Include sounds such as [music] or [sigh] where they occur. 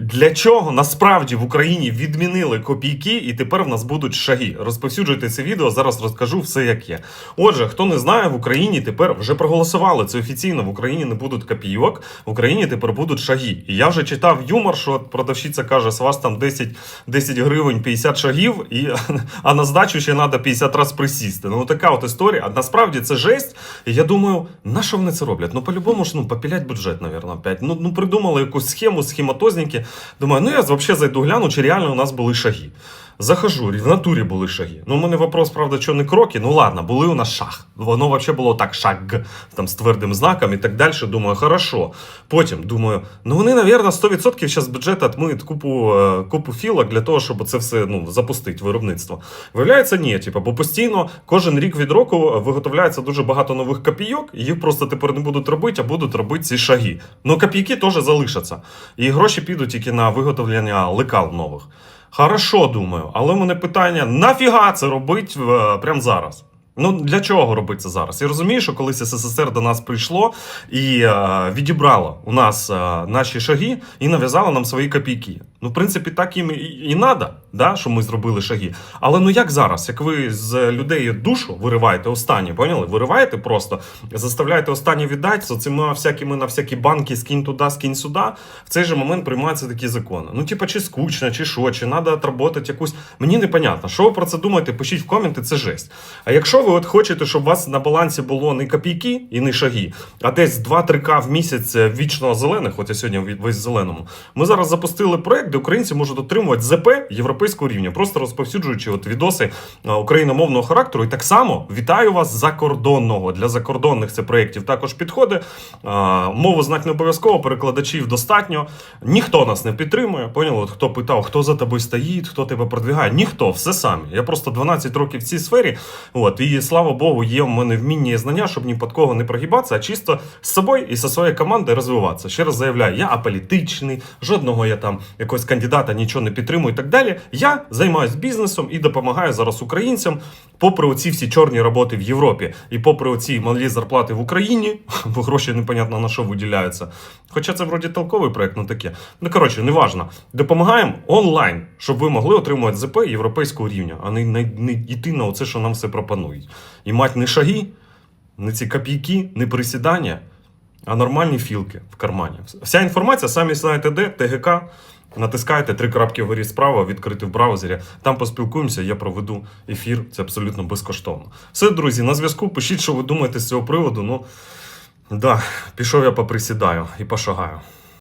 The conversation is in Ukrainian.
Для чого насправді в Україні відмінили копійки, і тепер в нас будуть шаги? Розповсюджуйте це відео. Зараз розкажу все як є. Отже, хто не знає, в Україні тепер вже проголосували це офіційно. В Україні не будуть копійок, в Україні тепер будуть шаги. І я вже читав юмор, що продавщиця каже, з вас там 10, 10 гривень 50 шагів, і, [laughs] а на здачу ще треба 50 разів присісти. Ну така от історія. А насправді це жесть. І я думаю, на що вони це роблять? Ну по-любому ж ну попілять бюджет, мабуть, опять. Ну, ну придумали якусь схему, схематозники. Думаю, ну я взагалі зайду гляну, чи реально у нас були шаги. Захожу, в натурі були шаги. Ну, у мене вопрос, правда, що не кроки. Ну ладно, були у нас шаг. Воно взагалі було так шаг там з твердим знаком і так далі. Думаю, хорошо. Потім думаю, ну вони, мабуть, 100% зараз бюджет відмиють купу, е, купу філок для того, щоб це все ну, запустити, виробництво. Виявляється, ні, типу, бо постійно кожен рік від року виготовляється дуже багато нових копійок, їх просто тепер не будуть робити, а будуть робити ці шаги. Ну, копійки теж залишаться. І гроші підуть тільки на виготовлення лекал нових. Хорошо, думаю, але в мене питання: нафіга це робить е, прямо зараз? Ну для чого робити це зараз? Я розумію, що колись СССР до нас прийшло і е, відібрало у нас е, наші шаги і нав'язало нам свої копійки. Ну, в принципі, так їм і, і надо, да, що ми зробили шаги. Але ну як зараз? Як ви з людей душу вириваєте останні, поняли? Вириваєте просто, заставляєте останні віддати з цими всякими на всякі банки, скинь туди, скинь сюди. В цей же момент приймаються такі закони. Ну, типа, чи скучно, чи що, чи треба отработати якусь. Мені непонятно. Що ви про це думаєте? Пишіть в коменти, це жесть. А якщо ви от хочете, щоб у вас на балансі було не копійки і не шаги, а десь 2-3к в місяць вічно зелених, от я сьогодні весь зеленому, ми зараз запустили проект, де українці можуть отримувати ЗП європейського рівня, просто розповсюджуючи от відоси а, україномовного характеру. І так само вітаю вас закордонного. Для закордонних це проєктів також підходить. Мову знак не обов'язково, перекладачів достатньо. Ніхто нас не підтримує. Поняли? От хто питав, хто за тобою стоїть, хто тебе продвигає? Ніхто, все самі. Я просто 12 років в цій сфері. От, і слава Богу, є в мене вміння і знання, щоб ні під кого не прогибатися, а чисто з собою і зі своєю командою розвиватися. Ще раз заявляю, я аполітичний, жодного я там якогось кандидата нічого не підтримую і так далі. Я займаюся бізнесом і допомагаю зараз українцям, попри оці всі чорні роботи в Європі, і попри оці малі зарплати в Україні, [laughs] бо гроші непонятно на що виділяються. Хоча це вроді толковий проект, ну таке. Ну коротше, неважно. Допомагаємо онлайн, щоб ви могли отримувати ЗП європейського рівня, а не, не, не йти на оце, що нам все пропонують. І мати не шаги, не ці копійки, не присідання, а нормальні філки в кармані. Вся інформація самі знаєте де, ТГК. Натискаєте три крапки вгорі справа, відкрити в браузері. Там поспілкуємося, я проведу ефір. Це абсолютно безкоштовно. Все, друзі, на зв'язку. Пишіть, що ви думаєте з цього приводу. Ну, да, пішов я поприсідаю і пошагаю.